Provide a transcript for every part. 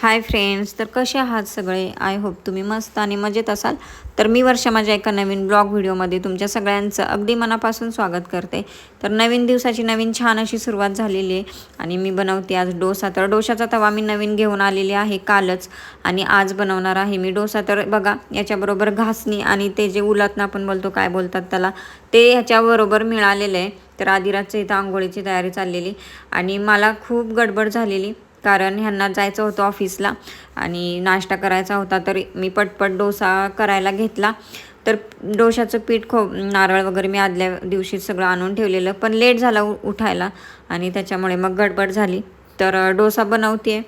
Hi friends तर कसे आहात सगळे? आय होप तुम्ही मस्त आणि मजेत असाल. तर मी वर्षा माझ्या एका नवीन ब्लॉग व्हिडिओमध्ये तुमच्या सगळ्यांचं अगदी मनापासून स्वागत करते. तर नवीन दिवसाची नवीन छान अशी सुरुवात झालेली आहे आणि मी बनवते आज डोसा. तर डोशाचा तवा मी नवीन घेऊन आलेली आहे कालच आणि आज बनवणार आहे मी डोसा. तर बघा याच्याबरोबर घासणी आणि ते जे उलातनं आपण बोलतो काय बोलतात त्याला ते ह्याच्याबरोबर मिळालेलं आहे. तर आधी इथं आंघोळीची तयारी चाललेली आणि मला खूप गडबड झालेली. कारण ह्यांना जायचं होतं ऑफिसला आणि नाश्ता करायचा होता तर मी पटपट डोसा करायला घेतला. तर डोशाचं पीठ खो नारळ वगैरे मी आदल्या दिवशी सगळं आणून ठेवलेलं पण लेट झाला उठायला आणि त्याच्यामुळे मग गडबड झाली. तर डोसा बनवते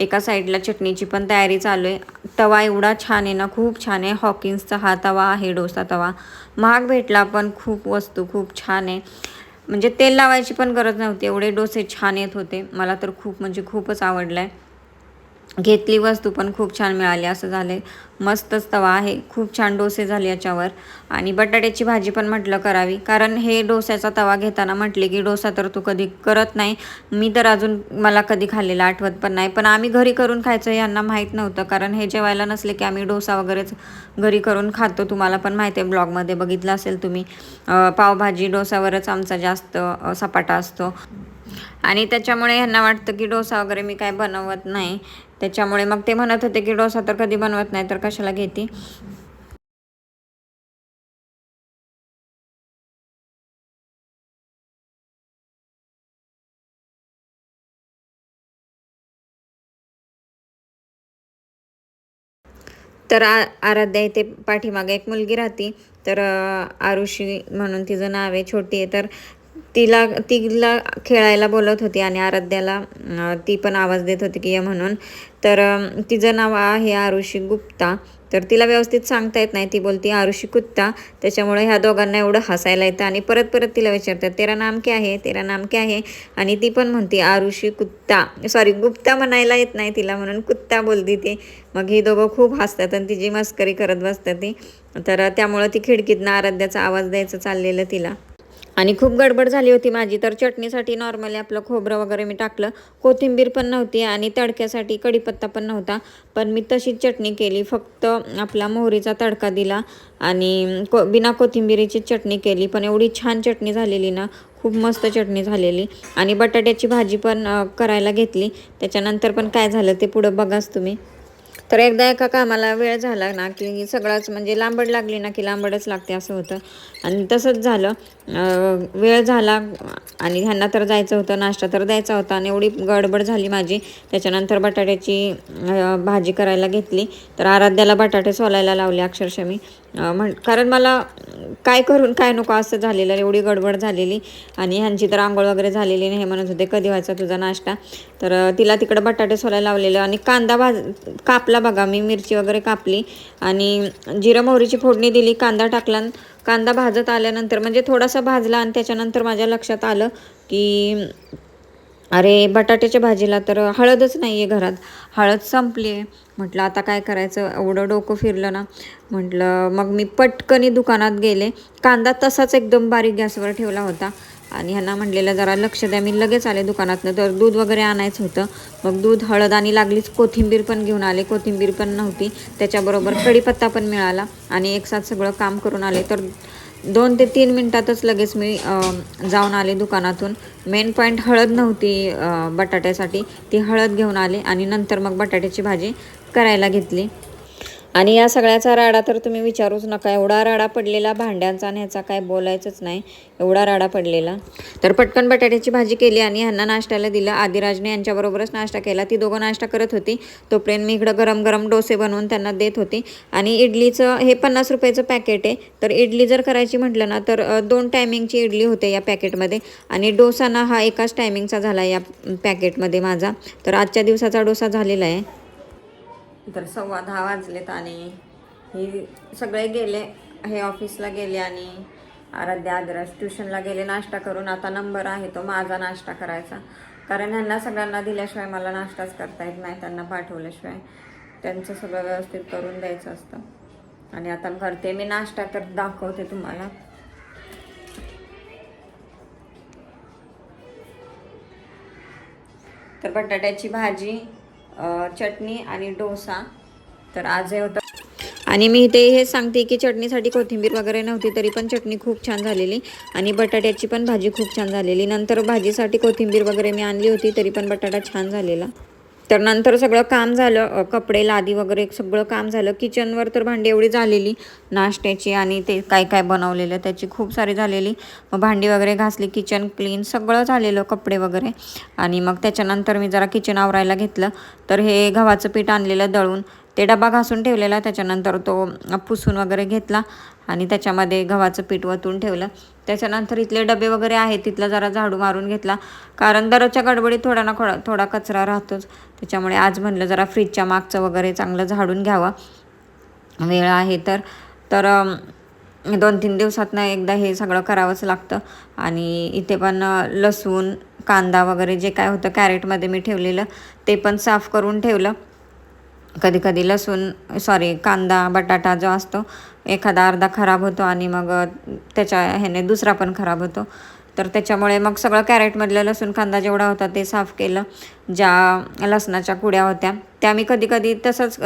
एका साईडला चटणीची पण तयारी चालू आहे. तवा एवढा छान आहे ना खूप छान आहे. हॉकिन्सचा हा तवा आहे डोसा तवा. महाग भेटला पण खूप वस्तू खूप छान आहे. म्हणजे तेल लावायची पण गरज नव्हती. एवढे डोसे छान येत होते. मला तर खूप म्हणजे खूपच आवडला आहे घेतली वस्तू पण खूप छान मिळाली असं झालं आहे मस्तच तवा आहे खूप छान डोसे झाले याच्यावर. आणि बटाट्याची भाजी पण म्हटलं करावी कारण हे डोस्याचा तवा घेताना म्हटले की डोसा तर तू कधी करत नाही. मी तर अजून मला कधी खाल्लेला आठवत पण नाही. पण आम्ही घरी करून खायचं यांना माहीत नव्हतं कारण हे जेवायला नसले की आम्ही डोसा वगैरेच घरी करून खातो. तुम्हाला पण माहिती आहे ब्लॉगमध्ये बघितलं असेल तुम्ही. पावभाजी डोसावरच आमचा जास्त सपाटा असतो. आणि त्याच्यामुळे ह्यांना वाटतं की डोसा वगैरे मी काय बनवत नाही. त्याच्यामुळे मग ते म्हणत होते की डोसा तर कधी बनवत नाही तर कशाला घेते? तर आ आराध्या इथे पाठीमागे एक मुलगी राहते. तर आरुषी म्हणून तिचं नाव आहे छोटी आहे. तर तिला तिला खेळायला बोलत होती आणि आराध्याला ती पण आवाज देत होती की म्हणून. तर तिचं नाव आहे आरुषी गुप्ता. तर तिला व्यवस्थित सांगता येत नाही. ती बोलती आरुषी कुत्ता त्याच्यामुळे ह्या दोघांना एवढं हसायला येतं आणि परत परत तिला विचारतात तेरा नाम क्या आहे तेरा नाम क्या आहे आणि ती पण म्हणते आरुषी कुत्ता. सॉरी गुप्ता म्हणायला येत नाही तिला म्हणून कुत्ता बोलती ती. मग ही दोघं खूप हसतात आणि तिची मस्करी करत बसतात ती. तर त्यामुळं ती खिडकीतनं आराध्याचा आवाज द्यायचं चाललेलं तिला. आणि खूप गडबड झाली होती माझी. तर चटणीसाठी नॉर्मली आपलं खोबरं वगैरे मी टाकलं. कोथिंबीर पण नव्हती आणि तडक्यासाठी कढीपत्ता पण नव्हता. पण मी तशीच चटणी केली. फक्त आपला मोहरीचा तडका दिला आणि को बिना कोथिंबिरीची चटणी केली. पण एवढी छान चटणी झालेली ना खूप मस्त चटणी झालेली. आणि बटाट्याची भाजी पण करायला घेतली. त्याच्यानंतर पण काय झालं ते पुढं बघाच तुम्ही. तर एकदा एका कामाला वेळ झाला ना की सगळंच म्हणजे लांबड लागली ना की लांबडच लागते असं होतं. आणि तसंच झालं. वेळ झाला आणि ह्यांना तर जायचं होतं नाश्ता तर द्यायचा होता आणि एवढी गडबड झाली माझी. त्याच्यानंतर बटाट्याची भाजी करायला घेतली. तर आराध्याला बटाटे सोलायला लावले अक्षरशः मी. म्हण कारण मला काय करून काय नको असं झालेलं एवढी गडबड झालेली. आणि ह्यांची तर आंघोळ वगैरे झालेली नाही हे म्हणत होते कधी व्हायचा तुझा नाश्ता? तर तिला तिकडं बटाटे सोलायला लावलेलं आणि कांदा भाज कापला बघा मी मिरची वगैरे कापली. आणि जिरं मोहरीची फोडणी दिली कांदा टाकला. कांदा भाजत आल्यानंतर म्हणजे थोडासा भाजला आणि त्याच्यानंतर माझ्या लक्षात आलं की अरे बटाट्याच्या भाजीला तर हळदच नाही आहे घरात. हळद संपली आहे. म्हटलं आता काय करायचं? एवढं डोकं फिरलं ना. म्हटलं मग मी पटकनी दुकानात गेले. कांदा तसाच एकदम बारीक गॅसवर ठेवला होता. आणि ह्यांना म्हणलेलं जरा लक्ष द्या मी लगेच आले दुकानातनं. तर दूध वगैरे आणायचं होतं. मग दूध हळद आणि लागलीच कोथिंबीर पण घेऊन आले. कोथिंबीर पण नव्हती. त्याच्याबरोबर कढीपत्ता पण मिळाला आणि एक साथ सगळं काम करून आले. तर दोन ते तीन मिनटातच लगेच मी जाऊन आले दुकानातून. मेन पॉईंट हळद नव्हती बटाट्यासाठी. ती हळद घेऊन आले आणि नंतर मग बटाट्याची भाजी करायला घेतली. आणि या सगळ्याचा राडा तर तुम्ही विचारूच नका. एवढा राडा पडलेला भांड्यांचा आणि ह्याचा काय बोलायचंच नाही. एवढा राडा पडलेला. तर पटकन बटाट्याची भाजी केली आणि ह्यांना नाश्त्याला दिलं. आदिराजने यांच्याबरोबरच नाश्ता केला. ती दोघं नाश्ता करत होती. तोपर्यंत मी इकडं गरम गरम डोसे बनवून त्यांना देत होती. आणि इडलीचं हे पन्नास रुपयाचं पॅकेट आहे. तर इडली जर करायची म्हटलं ना तर दोन टायमिंगची इडली होते या पॅकेटमध्ये. आणि डोसा ना हा एकाच टायमिंगचा झाला या पॅकेटमध्ये माझा. तर आजच्या दिवसाचा डोसा झालेला आहे. तर सव्वा दहा वाजलेत आणि हे सगळे गेले हे ऑफिसला गेले आणि आराध्या आदराज ट्युशनला गेले. नाश्ता करून आता नंबर आहे तो माझा नाश्ता करायचा. कारण ह्यांना सगळ्यांना दिल्याशिवाय मला नाश्ताच करता येत नाही त्यांना पाठवल्याशिवाय त्यांचं सगळं व्यवस्थित करून द्यायचं असतं. आणि आता करते मी नाश्ता तर दाखवते तुम्हाला. तर बटाट्याची भाजी चटणी आणि डोसा. तर आज हे होतं. आणि मी इथे हे सांगते की चटणीसाठी कोथिंबीर वगैरे नव्हती तरी पण चटणी खूप छान झालेली. आणि बटाट्याची पण भाजी खूप छान झालेली. नंतर भाजीसाठी कोथिंबीर वगैरे मी आणली होती तरी पण बटाटा छान झालेला. तर नंतर सगळं काम झालं कपडे लादी वगैरे सगळं काम झालं. किचनवर तर भांडी एवढी झालेली नाश्त्याची आणि ते काय काय बनवलेलं त्याची खूप सारी झालेली. मग भांडी वगैरे घासली किचन क्लीन सगळं झालेलं कपडे वगैरे. आणि मग त्याच्यानंतर मी जरा किचन आवरायला घेतलं. तर हे गव्हाचं पीठ आणलेलं दळून ते डबा घासून ठेवलेला त्याच्यानंतर तो पुसून वगैरे घेतला आणि त्याच्यामध्ये गव्हाचं पीठ वतून ठेवलं. त्याच्यानंतर इथले डबे वगैरे आहेत तिथला जरा झाडू मारून घेतला. कारण दररोजच्या गडबडीत थोडा ना थोडा थोडा कचरा राहतोच. त्याच्यामुळे आज म्हणलं जरा फ्रीजच्या मागचं वगैरे चांगलं झाडून घ्यावं. वेळ आहे तर तर दोन तीन दिवसातनं एकदा हे सगळं करावंच लागतं. आणि इथे पण लसूण कांदा वगैरे जे काय होतं कॅरेटमध्ये मी ठेवलेलं ते पण साफ करून ठेवलं. कधी कधी लसूण सॉरी कांदा बटाटा जो असतो एखादा अर्धा खराब होतो आणि मग त्याच्या ह्याने दुसरा पण खराब होतो. तर त्याच्यामुळे मग सगळं कॅरेटमधलं लसूण कांदा जेवढा होता ते साफ केलं. ज्या लसणाच्या कुड्या होत्या त्या मी कधी कधी तसंच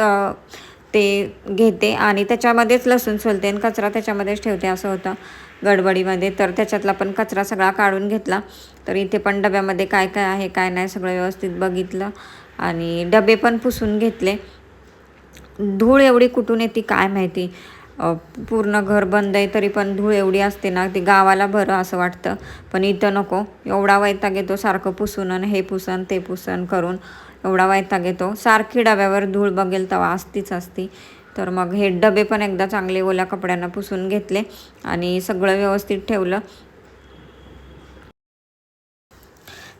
ते घेते आणि त्याच्यामध्येच लसूण सोलते आणि कचरा त्याच्यामध्येच ठेवते असं होतं गडबडीमध्ये. तर त्याच्यातला पण कचरा सगळा काढून घेतला. तर इथे पण डब्यामध्ये काय काय आहे काय नाही सगळं व्यवस्थित बघितलं आणि डबे पण पुसून घेतले. धूळ एवढी कुठून येते काय माहिती? पूर्ण घर बंद आहे तरी पण धूळ एवढी असते ना ती गावाला बरं असं वाटतं. पण इथं नको. एवढा वैताग येतो सारखं पुसून हे पुसन ते पुसन करून एवढा वैताग येतो. सारखी डब्यावर धूळ बघेल तेव्हा असतीच असती. तर मग हे डबे पण एकदा चांगले ओल्या कपड्यानं पुसून घेतले आणि सगळं व्यवस्थित ठेवलं.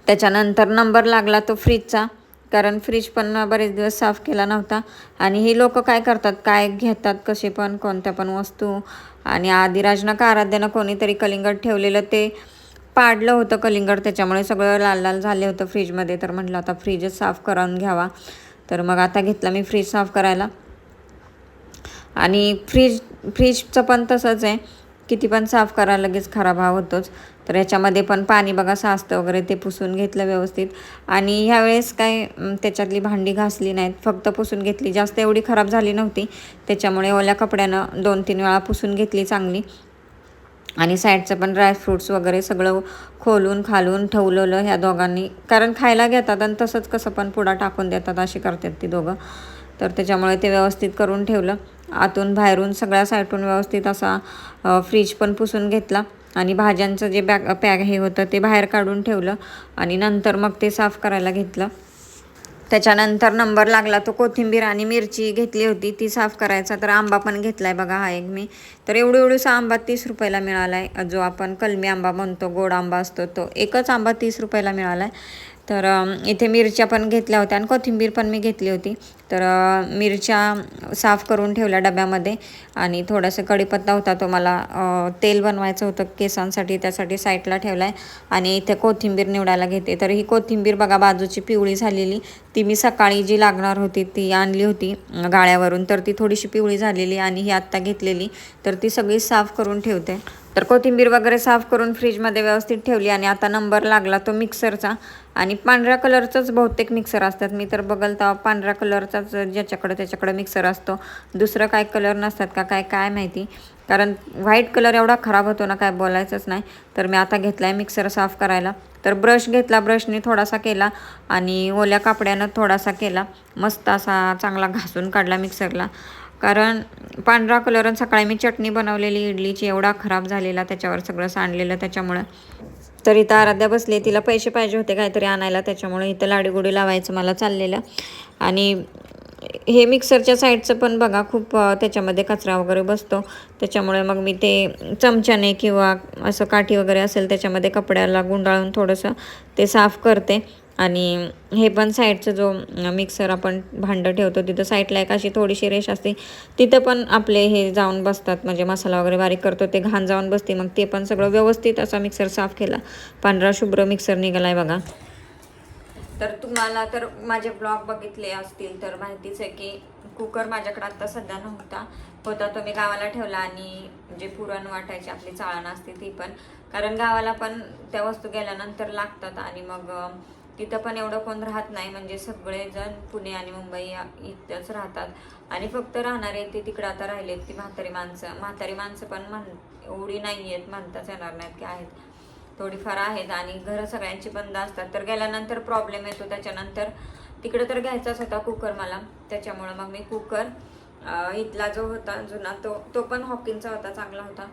त्याच्यानंतर नंबर लागला तो फ्रीजचा. कारण फ्रीज पण बरेच दिवस साफ केला नव्हता. आणि हे लोक काय करतात? काय घेतात? कसे पण? कोणत्या पण वस्तू? आणि आदिराजनं का आराध्यानं कोणीतरी कलिंगड ठेवलेलं ते पाडलं होतं कलिंगड. त्याच्यामुळे सगळं लाल लाल झाले होतं फ्रीजमध्ये तर म्हटलं आता फ्रीजच साफ करून घ्यावा. तर मग आता घेतला मी फ्रीज साफ करायला. आणि फ्रीज फ्रीजचं पण तसंच आहे. किती पण साफ करा लगेच खराब हा होतोच. तर याच्यामध्ये पण पाणी बघा साचतं वगैरे ते पुसून घेतलं व्यवस्थित. आणि ह्यावेळेस काय त्याच्यातली भांडी घासली नाहीत. फक्त पुसून घेतली. जास्त एवढी खराब झाली नव्हती. त्याच्यामुळे ओल्या कपड्यानं दोन तीन वेळा पुसून घेतली चांगली. आणि साईडचं पण ड्रायफ्रूट्स वगैरे सगळं खोलून खालून ठेवलेलं ह्या दोघांनी. कारण खायला घेतात आणि तसंच कसं पण पुढा टाकून देतात अशी करतात ती दोघं. तर त्याच्यामुळे ते व्यवस्थित करून ठेवलं. आतून बाहेरून सगळ्या साठून व्यवस्थित असा फ्रीज पण पुसून घेतला. आणि भाज्यांचं जे बॅग पॅग हे होतं ते बाहेर काढून ठेवलं आणि नंतर मग ते साफ करायला घेतलं. त्याच्यानंतर नंबर लागला तो कोथिंबीर आणि मिरची घेतली होती. ती साफ करायचा तर आंबा पण घेतला आहे बघा हा एक मी. तर एवढं एवढूसा आंबा तीस रुपयाला मिळाला आहे जो आपण कलमी आंबा म्हणतो गोड आंबा असतो तो एकच आंबा तीस रुपयाला मिळाला आहे तर इथे मिरच्या पण घेतल्या होत्या आणि कोथिंबीर पण मी घेतली होती. तर मिरच्या साफ करून ठेवल्या डब्यामध्ये आणि थोडासा कढीपत्ता होता तो मला तेल बनवायचं होतं केसांसाठी त्यासाठी साईडला ठेवला आहे आणि इथे कोथिंबीर निवडायला घेते. तर ही कोथिंबीर बघा बाजूची पिवळी झालेली ती मी सकाळी जी लागणार होती ती आणली होती गाळ्यावरून. तर ती थोडीशी पिवळी झालेली आणि ही आत्ता घेतलेली. तर ती सगळी साफ करून ठेवते. तर कोथिंबीर वगैरे साफ करून फ्रीजमध्ये व्यवस्थित ठेवली आणि आता नंबर लागला तो मिक्सरचा. आणि पांढऱ्या कलरचाच बहुतेक मिक्सर असतात. मी तर बघल तेव्हा पांढऱ्या कलरचाच ज्याच्याकडं त्याच्याकडं मिक्सर असतो. दुसरं काय कलर नसतात का काय काय माहिती. कारण व्हाईट कलर एवढा खराब होतो ना काय बोलायचंच नाही. तर मी आता घेतला आहे मिक्सर साफ करायला. तर ब्रश घेतला ब्रशने थोडासा केला आणि ओल्या कापड्यानं थोडासा केला. मस्त असा चांगला घासून काढला मिक्सरला. कारण पांढरा कलर आणि सकाळी मी चटणी बनवलेली इडलीची. एवढा खराब झालेला त्याच्यावर सगळं सांडलेलं त्याच्यामुळं. तर इथं आराध्या बसली तिला पैसे पाहिजे होते काहीतरी आणायला त्याच्यामुळे इथं लाडीगुडी लावायचं मला चाललेलं. आणि हे मिक्सरच्या साईडचं पण बघा खूप त्याच्यामध्ये कचरा वगैरे बसतो. त्याच्यामुळे मग मी ते चमच्याने किंवा असं काठी वगैरे असेल त्याच्यामध्ये कपड्याला गुंडाळून थोडंसं ते साफ करते. आणि हे पण साईडचं जो मिक्सर आपण भांडं ठेवतो तिथं साईडला एक अशी थोडीशी रेष असते. तिथं पण आपले हे जाऊन बसतात म्हणजे मसाला वगैरे बारीक करतो ते घाण जाऊन बसते. मग ते पण सगळं व्यवस्थित असा मिक्सर साफ केला. पांढरा शुभ्र मिक्सर निघाला आहे बघा. तर तुम्हाला तर माझे ब्लॉग बघितले असतील तर माहितीच आहे की कुकर माझ्याकडे आता सध्या नव्हता. होता तो मी गावाला ठेवला आणि जे पुरण वाटायची आपली चाळण असते ती पण. कारण गावाला पण त्या वस्तू गेल्यानंतर लागतात आणि मग तिथं पण एवढं कोण राहत नाही. म्हणजे सगळेजण पुणे आणि मुंबई या- इथंच राहतात. आणि फक्त राहणारे ते तिकडं आता राहिलेत ती म्हातारी माणसं. म्हातारी माणसं पण म्हण एवढी नाही आहेत म्हणताच येणार नाहीत की आहेत. थोडीफार आहेत आणि घरं सगळ्यांची बंद असतात. तर गेल्यानंतर प्रॉब्लेम येतो. त्याच्यानंतर तिकडं तर घ्यायचाच होता कुकर मला. त्याच्यामुळं मग मी कुकर इथला जो होता जुना तो तो पण हॉकिनचा होता चांगला होता.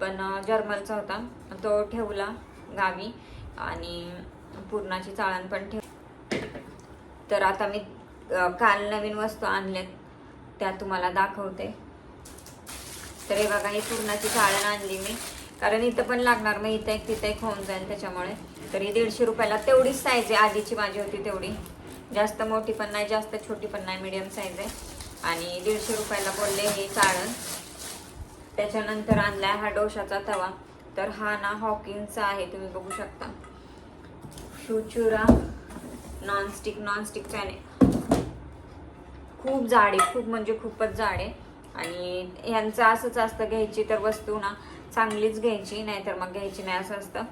पण जर्मलचा होता. तो ठेवला गावी. आणि पुरणाची चाळण पण ठेव. तर आता मी काल नवीन वस्तू आणल्यात त्या तुम्हाला दाखवते. तर हे बघा ही पुरणाची चाळण आणली मी. कारण इथं पण लागणार मग इथं एक तिथं एक होऊन जाईल त्याच्यामुळे. तर ही दीडशे रुपयाला तेवढीच साईज आहे. आधीची माझी होती तेवढी. जास्त मोठी पण नाही जास्त छोटी पण नाही मीडियम साईज आहे. आणि दीडशे रुपयाला बोलले हे चाळण. त्याच्यानंतर आणलाय हा डोशाचा तवा. तर हा ना हॉकिंगचा आहे तुम्ही बघू शकता. शूचुरा नॉनस्टिक नॉनस्टिकचा आहे. खूप जाड आहे खूप म्हणजे खूपच जाड आहे. आणि ह्यांचं असंच असतं घ्यायची तर वस्तू ना चांगलीच घ्यायची नाहीतर मग घ्यायची नाही असं असतं.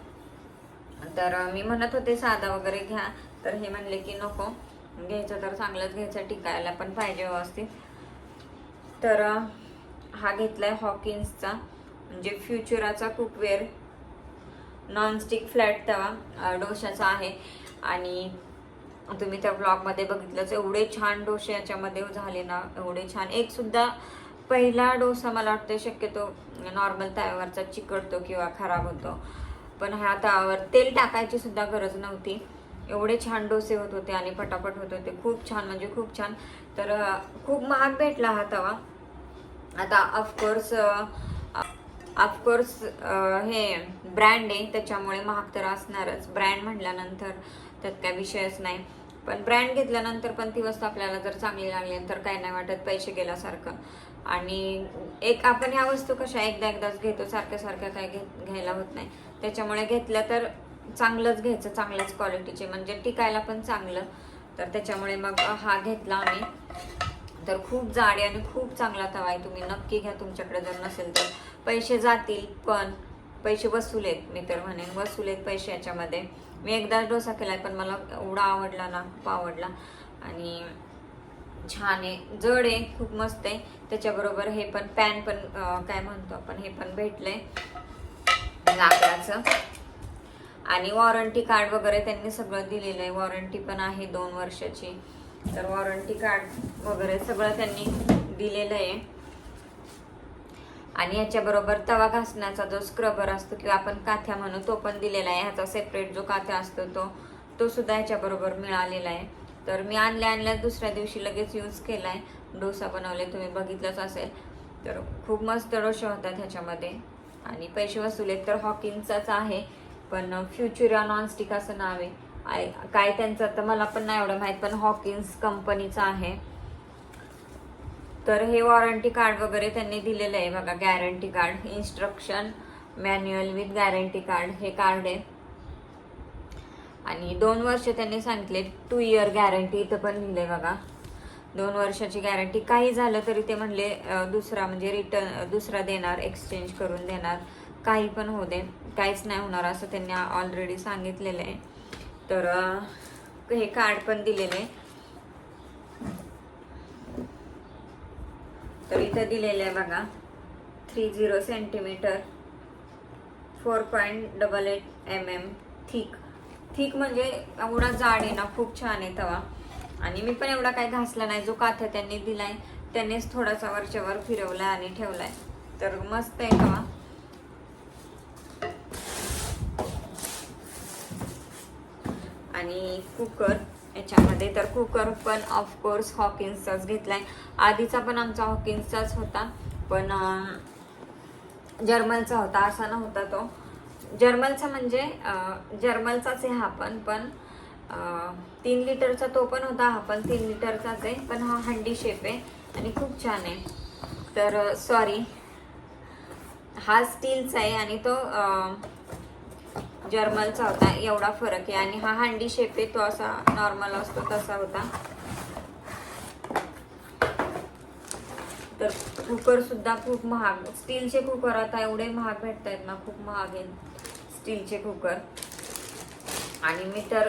तर मी म्हणत होते साधा वगैरे घ्या. तर हे म्हणले की नको घ्यायचं तर चांगलंच घ्यायचं टिकायला पण पाहिजे व्यवस्थित. तर हा घेतला आहे हॉकिन्सचा म्हणजे फ्युचराचा कुकवेअर नॉनस्टिक फ्लॅट तवा डोशाचा आहे. आणि तुम्ही त्या ब्लॉगमध्ये बघितलंच एवढे छान डोसे याच्यामध्ये झाले ना एवढे छान. एक सुद्धा पहिला डोसा मला वाटतं शक्यतो नॉर्मल तव्यावरचा चिकटतो किंवा खराब होतो. पण ह्या तव्यावर तेल टाकायची सुद्धा गरज नव्हती. एवढे छान डोसे होत होते आणि पटापट होत होते. खूप छान म्हणजे खूप छान. तर खूप महाग भेटला हा तवा. आता ऑफकोर्स ऑफकोर्स हे ब्रँड आहे त्याच्यामुळे महाग तर असणारच. ब्रँड म्हटल्यानंतर त्यात काय विषयच नाही. पण ब्रँड घेतल्यानंतर पण ती वस्तू आपल्याला जर चांगली लागली तर काय नाही वाटत पैसे गेल्यासारखं. आणि एक आपण ह्या वस्तू कशा एकदा एकदाच घेतो सारख्या सारख्या काय घेत घ्यायला होत नाही. त्याच्यामुळे घेतल्या तर चांगलंच घ्यायचं चांगल्याच क्वालिटीचे म्हणजे टिकायला पण चांगलं. तर त्याच्यामुळे मग हा घेतला आम्ही. तर खूप जाड आहे आणि खूप चांगला तवा आहे. तुम्ही नक्की घ्या. तुमच्याकडे जर नसेल तर. पैसे जातील पण पैसे वसूल आहेत. मी तर म्हणेन वसूल आहेत पैसे याच्यामध्ये. मी एकदा डोसा केलाय पण मला एवढा आवडला ना खूप आवडला. आणि छान आहे. जड आहे खूप मस्त आहे. त्याच्याबरोबर हे पण पॅन पण काय म्हणतो आपण हे पण भेटलंय. लाकडाचं. आणि वॉरंटी कार्ड वगैरे त्यांनी सगळं दिलेलं आहे. वॉरंटी पण आहे दोन वर्षाची. तर वॉरंटी कार्ड वगैरे सगळं त्यांनी दिलेलं आहे. आणि याच्याबरोबर तवा घासण्याचा जो स्क्रबर असतो किंवा आपण काथ्या म्हणू तो पण दिलेला आहे. ह्याचा सेपरेट जो काथ्या असतो तो तो सुद्धा ह्याच्याबरोबर मिळालेला आहे. तर मी आणल्या आणल्या दुसऱ्या दिवशी लगेच यूज केला आहे डोसा बनवले तुम्ही बघितलंच असेल. तर खूप मस्त डोसे होतात ह्याच्यामध्ये. आणि पैसे वसुलेत तर हॉकिंगचाच आहे. पण फ्युचुरा नॉनस्टिक असं नाव आहे. काय त्यांचं तर मला पण नाही एवढं माहीत पण हॉकिन्स कंपनीचं आहे. तर हे वॉरंटी कार्ड वगैरे त्यांनी दिलेलं आहे बघा guarantee card instruction manual with guarantee card हे कार्ड आहे. आणि दोन वर्ष त्यांनी सांगितले टू इयर गॅरंटी इथं पण लिहिले बघा. दोन वर्षाची गॅरंटी काही झालं तरी ते म्हणले दुसरा म्हणजे रिटर्न दुसरा देणार एक्सचेंज करून देणार काही पण होऊ दे काहीच नाही होणार असं त्यांनी ऑलरेडी सांगितलेलं आहे. तर हे कार्ड पण दिलेलं आहे. तर इथं दिलेलं आहे बघा. Three zero centimetre four point double eight M M thick. Thick म्हणजे एवढा जाड आहे ना खूप छान आहे तवा. आणि मी पण एवढा काही घासला नाही जो काथ्या त्यांनी दिलाय त्यांनीच थोडासा वरच्यावर फिरवला आणि ठेवला आहे तर मस्त आहे तवा. आणि कुकर. याच्यामध्ये तर कुकर पण ऑफकोर्स हॉकिन्सचाच आहे आधीचा पण आमचा हॉकिन्सचाच होता पण जर्मलचा होता असा नव्हता तो. जर्मलचा म्हणजे जर्मलचाच आहे हा पण पण तीन लिटरचा तो पण होता हा पण तीन लिटरचाच आहे पण हा हंडी शेप आहे आणि खूप छान आहे. तर सॉरी हा स्टीलचा आहे आणि तो जर्मलचा होता. एवढा फरक आहे. आणि हा हंडी शेप आहे तो असा नॉर्मल असतो तसा होता. तर कुकर सुद्धा खूप महाग. स्टीलचे कुकर आता एवढे महाग भेटत आहेत ना खूप महाग आहेत स्टीलचे कुकर आणि मी तर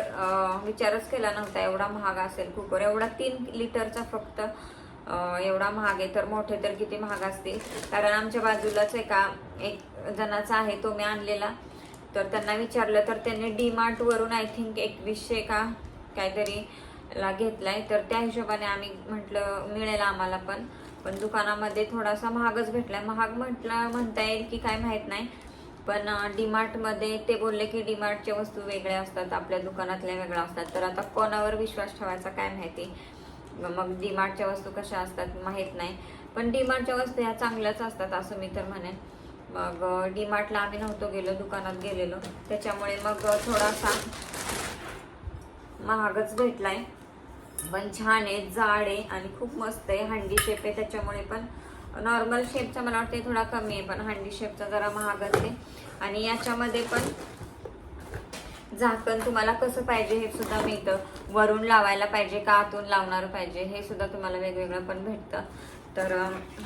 विचारच केला नव्हता एवढा महाग असेल कुकर एवढा तीन लिटरचा फक्त एवढा महाग आहे तर मोठे तर किती महाग असतील? कारण आमच्या बाजूलाच एका एक जणाचा आहे तो मी आणलेला. तर त्यांना विचारलं तर त्यांनी डी मार्टवरून आय थिंक एकवीसशे का काहीतरी ला घेतलाय. तर त्या हिशोबाने आम्ही म्हटलं मिळेल आम्हाला पण. पण दुकानामध्ये थोडासा महागच भेटलाय. महाग म्हटलं म्हणता येईल की काय माहीत नाही. पण डीमार्टमध्ये ते बोलले की डीमार्टच्या वस्तू वेगळ्या असतात आपल्या दुकानातल्या वेगळ्या असतात. तर आता कोणावर विश्वास ठेवायचा काय माहिती? मग डीमार्टच्या वस्तू कशा असतात माहीत नाही. पण डीमार्टच्या वस्तू ह्या चांगल्याच असतात असं मी तर म्हणेन. मग डीमार्टला आम्ही नव्हतो गेलो दुकानात गेलेलो. त्याच्यामुळे मग थोडासा महागच भेटलाय. पण छान आहे जाड आहे आणि खूप मस्त आहे. हंडी शेप आहे त्याच्यामुळे पण. नॉर्मल शेपचा मला वाटते थोडा कमी आहे पण हंडी शेपचा जरा महागच आहे. आणि याच्यामध्ये पण झाकण तुम्हाला कसं पाहिजे हे सुद्धा मिळतं. वरून लावायला पाहिजे का आतून लावणार पाहिजे हे सुद्धा तुम्हाला वेगवेगळं पण भेटतं. तर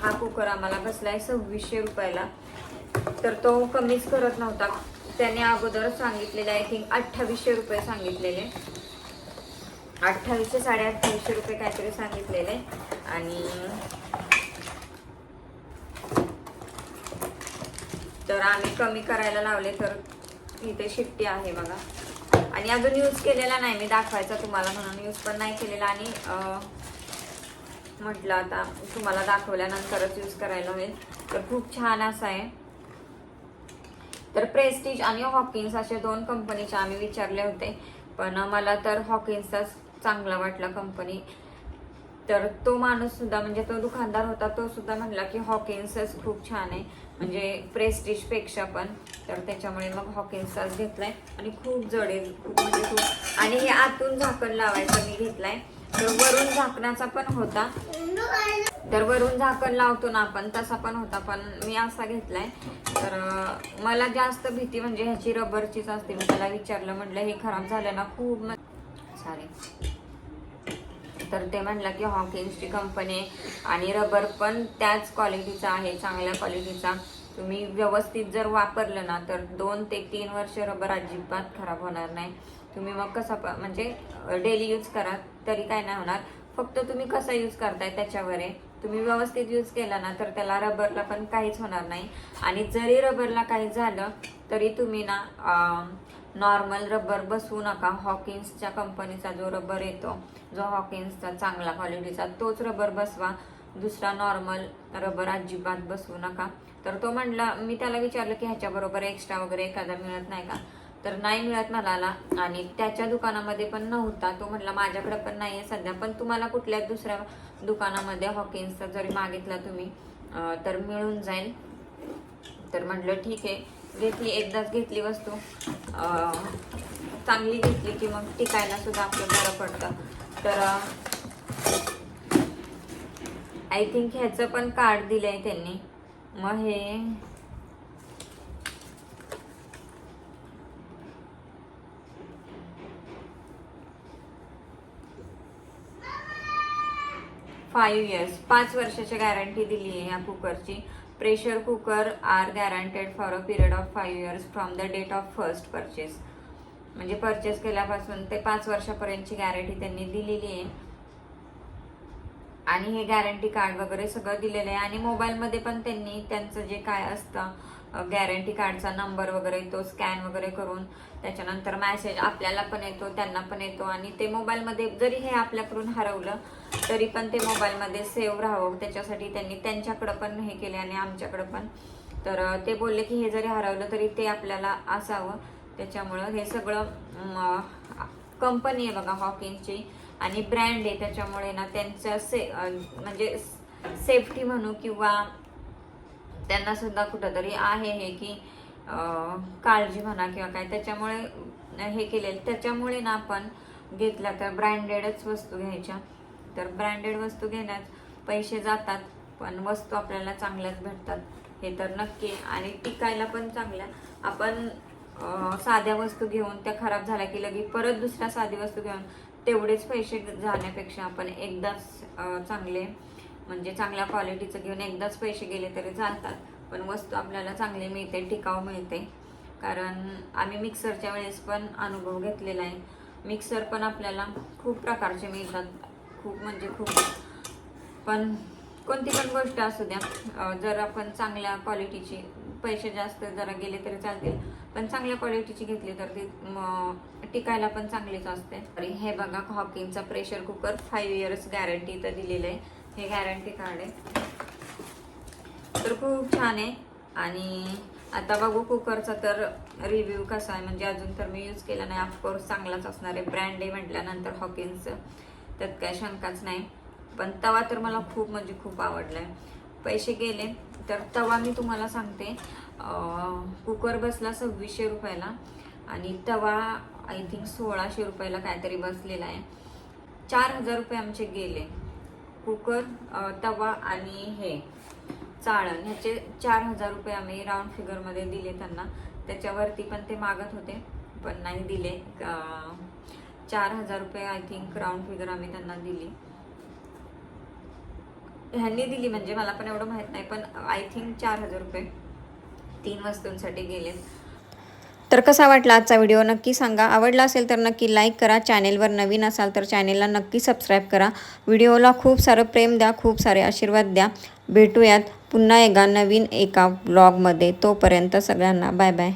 हा कुकर आम्हाला बसला आहे सव्वीसशे रुपयाला. तर तो कमीच करत नव्हता. त्याने अगोदर सांगितलेले आय थिंक अठ्ठावीसशे रुपये सांगितलेले. अठ्ठावीसशे साडे अठ्ठावीसशे रुपये काहीतरी सांगितलेले. आणि तर आम्ही कमी करायला लावले तर इथे शिट्टी आहे बघा. आणि अजून यूज केलेला नाही मी दाखवायचा तुम्हाला म्हणून. यूज पण नाही केलेला आणि म्हटलं आता तुम्हाला दाखवल्यानंतरच यूज करायला होईल. तर खूप छान असा आहे. तर प्रेस्टिज आणि हॉकिन्स असे दोन कंपनीचे आम्ही विचारले होते. पण मला तर हॉकिन्सचाच चांगला वाटला कंपनी तर तो माणूस सुद्धा म्हणजे तो दुकानदार होता तो सुद्धा म्हणला की हॉकिन्सच खूप छान आहे. म्हणजे प्रेस्टिजपेक्षा पण. तर त्याच्यामुळे मग हॉकिन्सचाच घेतलाय. आणि खूप जड आहे खूप म्हणजे खूप. आणि हे आतून झाकण लावायचं मी घेतलाय. तर वरून झाकणाचा पण होता. तर वरून झाकण लावतो ना आपण तसा पण होता पण मी असा घेतलाय. तर मला जास्त भीती म्हणजे ह्याची रबरचीच असते. मी त्याला विचारलं म्हटलं हे खराब झालं ना खूप सॉरी तर ते म्हणलं की हॉकिन्सची कंपनी आहे आणि रबर पण त्याच क्वालिटीचा आहे चांगल्या क्वालिटीचा. तुम्ही व्यवस्थित जर वापरलं ना तर दोन ते तीन वर्ष रबर अजिबात खराब होणार नाही. तुम्ही मग कसा प- म्हणजे डेली यूज करा तरी काय नाही होणार. फक्त तुम्ही कसा यूज करताय त्याच्यावर आहे. तुम्ही व्यवस्थित यूज केला ना तर त्याला रबरला पण काहीच होणार नाही. आणि जरी रबरला काही झालं तरी तुम्ही ना नॉर्मल रबर बसवू नका. हॉकिन्सच्या कंपनीचा जो रबर येतो जो हॉकिन्सचा चांगला क्वालिटीचा तोच रबर बसवा. दुसरा नॉर्मल रबर अजिबात बसवू नका. तर तो म्हणला मी त्याला विचारलं की ह्याच्याबरोबर एक्स्ट्रा वगैरे एखादा मिळत नाही का? तर नाही मिळत मला आणि त्याच्या दुकानामध्ये पण नव्हता. तो म्हटला माझ्याकडे पण नाही आहे सध्या पण तुम्हाला कुठल्या दुसऱ्या दुकानामध्ये हॉकिन्सचा जरी मागितला तुम्ही तर मिळून जाईल. तर म्हटलं ठीक आहे घेतली एकदाच घेतली वस्तू. चांगली घेतली की मग टिकायला सुद्धा आपलं बरं पडतं. तर आय थिंक ह्याचं पण कार्ड दिलं आहे त्यांनी. मग हे फाईव्ह इयर्स पाच वर्षाची गॅरंटी दिली आहे या कुकरची pressure cooker are guaranteed for a period of five years from the date of first purchase म्हणजे परचेस केल्यापासून ते पाच वर्षापर्यंतची गॅरंटी त्यांनी दिलेली आहे. आणि हे गॅरंटी कार्ड वगैरे सगळं दिलेलं आहे. आणि मोबाईलमध्ये पण त्यांनी त्यांचं जे काय असतं गॅरंटी कार्डचा नंबर वगैरे तो स्कॅन वगैरे करून त्याच्यानंतर मॅसेज आपल्याला पण येतो त्यांना पण येतो आणि ते मोबाईलमध्ये जरी हे आपल्याकडून हरवलं तरी पण ते मोबाईलमध्ये सेव्ह राहावं. त्याच्यासाठी त्यांनी त्यांच्याकडं पण हे केले आणि आमच्याकडं पण. तर ते बोलले की हे जरी हरवलं तरी ते आपल्याला असावं. त्याच्यामुळं हे सगळं कंपनी आहे बघा हॉकिंगची आणि ब्रँड आहे त्याच्यामुळे ना त्यांच्या से म्हणजे सेफ्टी म्हणू किंवा त्यांना सुद्धा कुठंतरी आहे हे की काळजी म्हणा किंवा काय त्याच्यामुळे हे केलेलं. त्याच्यामुळे ना आपण घेतल्या तर ब्रँडेडच वस्तू घ्यायच्या. तर ब्रँडेड वस्तू घेण्यात पैसे जातात पण वस्तू आपल्याला चांगल्याच भेटतात. हे तर नक्की. आणि टिकायला पण चांगल्या. आपण साध्या वस्तू घेऊन त्या खराब झाल्या की लगेच परत दुसऱ्या साधी वस्तू घेऊन तेवढेच पैसे जाण्यापेक्षा आपण एकदाच अं, चांगले म्हणजे चांगल्या क्वालिटीचं घेऊन एकदाच पैसे गेले तरी चालतात. पण वस्तू आपल्याला चांगली मिळते टिकाऊ मिळते. कारण आम्ही मिक्सरच्या वेळेस पण अनुभव घेतलेला आहे. मिक्सर पण आपल्याला खूप प्रकारचे मिळतात. खूप म्हणजे खूप. पण कोणती पण गोष्ट असू द्या जर आपण चांगल्या क्वालिटीची पैसे जास्त जरा गेले तरी चालतील. पण चांगल्या क्वालिटीची घेतली तर ती टिकायला पण चांगलीच असते. हे बघा हॉकिंगचा pressure cooker five years guarantee इथं दिलेलं आहे. हे गॅरंटी कार्ड आहे. तर खूप छान आहे. आणि आता बघू कुकरचा तर रिव्ह्यू कसा आहे. म्हणजे अजून तर मी यूज केला नाही. ऑफकोर्स चांगलाच असणार आहे. ब्रँड आहे म्हटल्यानंतर हॉकिन्सचं त्यात काय शंकाच नाही. पण तवा तर मला खूप म्हणजे खूप आवडला आहे पैसे गेले. तर तवा मी तुम्हाला सांगते. कुकर बसला सव्वीसशे रुपयाला. आणि तवा आय थिंक सोळाशे रुपयाला काहीतरी बसलेला आहे. चार हजार रुपये आमचे गेले. कुकर तवा आणि हे चाळण ह्याचे चार हजार रुपये आम्ही राऊंड फिगरमध्ये दिले त्यांना. त्याच्यावरती पण ते मागत होते पण नाही दिले. चार हजार रुपये आय थिंक राऊंड फिगर आम्ही त्यांना दिली. ह्यांनी दिली म्हणजे मला पण एवढं माहीत नाही पण आय थिंक चार हजार रुपये तीन वस्तूंसाठी गेले. तर कसा वाटला आजचा व्हिडिओ नक्की सांगा. आवडला असेल तर नक्की लाईक करा. चॅनेलवर नवीन असाल तर चॅनेलला नक्की सबस्क्राईब करा. व्हिडिओला खूप सारं प्रेम द्या खूप सारे आशीर्वाद द्या. भेटूयात पुन्हा एका नवीन एका ब्लॉगमध्ये तोपर्यंत सगळ्यांना बाय बाय